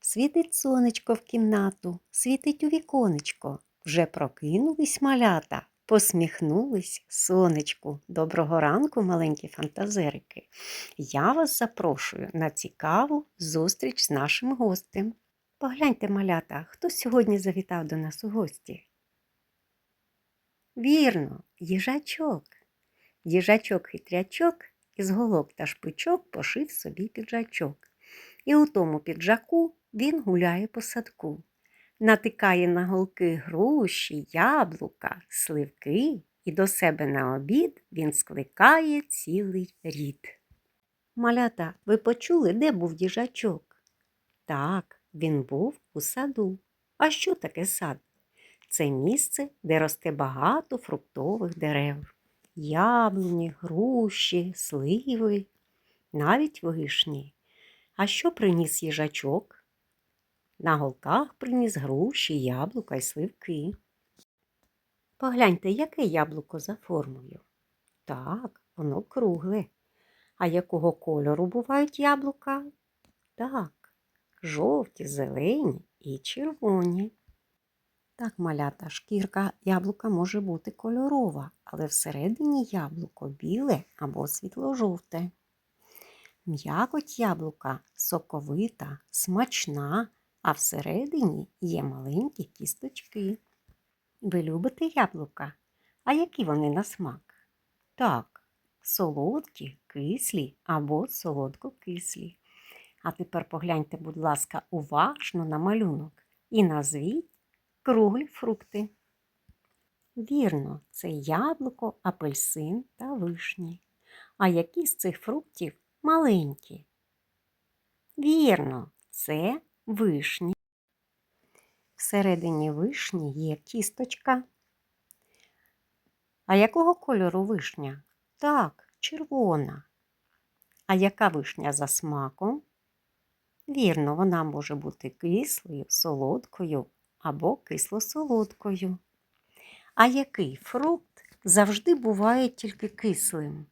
Світить сонечко в кімнату, світить у віконечко. Вже прокинулись малята, посміхнулись сонечку. Доброго ранку, маленькі фантазерики. Я вас запрошую на цікаву зустріч з нашим гостем. Погляньте, малята, хто сьогодні завітав до нас у гості? Вірно, їжачок. Їжачок-хитрячок із голок та шпичок пошив собі піджачок. І у тому піджаку він гуляє по садку, натикає на голки груші, яблука, сливки, і до себе на обід він скликає цілий рід. Малята, ви почули, де був їжачок? Так, він був у саду. А що таке сад? Це місце, де росте багато фруктових дерев. Яблуні, груші, сливи, навіть вишні. А що приніс їжачок? На голках приніс груші, яблука й сливки. Погляньте, яке яблуко за формою. Так, воно кругле. А якого кольору бувають яблука? Так, жовті, зелені і червоні. Так, малята, шкірка яблука може бути кольорова, але всередині яблуко біле або світло-жовте. М'якоть яблука соковита, смачна, а всередині є маленькі кісточки. Ви любите яблука? А які вони на смак? Так, солодкі, кислі або солодко-кислі. А тепер погляньте, будь ласка, уважно на малюнок і назвіть круглі фрукти. Вірно, це яблуко, апельсин та вишні. А які з цих фруктів маленькі? Вірно, це вишні. Всередині вишні є кісточка. А якого кольору вишня? Так, червона. А яка вишня за смаком? Вірно, вона може бути кислою, солодкою або кисло-солодкою. А який фрукт завжди буває тільки кислим?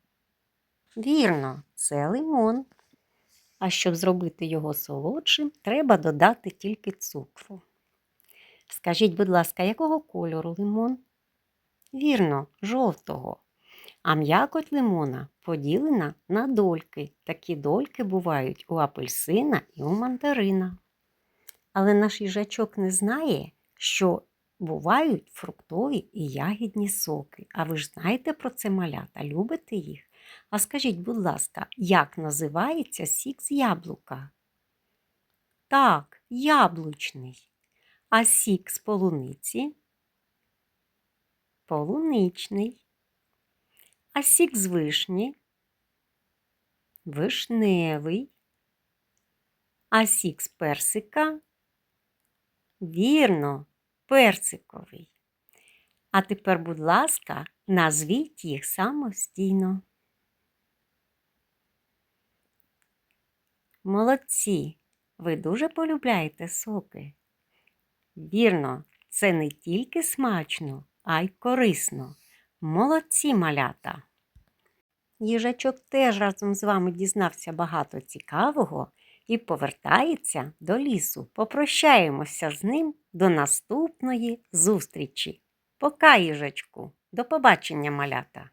Вірно, це лимон. А щоб зробити його солодшим, треба додати тільки цукру. Скажіть, будь ласка, якого кольору лимон? Вірно, жовтого. А м'якоть лимона поділена на дольки. Такі дольки бувають у апельсина і у мандарина. Але наш їжачок не знає, що бувають фруктові і ягідні соки. А ви ж знаєте про це малята, любите їх? А скажіть, будь ласка, як називається сік з яблука? Так, яблучний. А сік з полуниці? Полуничний. А сік з вишні? Вишневий. А сік з персика? Вірно, персиковий. А тепер, будь ласка, назвіть їх самостійно. Молодці, ви дуже полюбляєте соки. Вірно, це не тільки смачно, а й корисно. Молодці малята. Їжачок теж разом з вами дізнався багато цікавого і повертається до лісу. Попрощаємося з ним до наступної зустрічі. Пока, їжачку, до побачення, малята!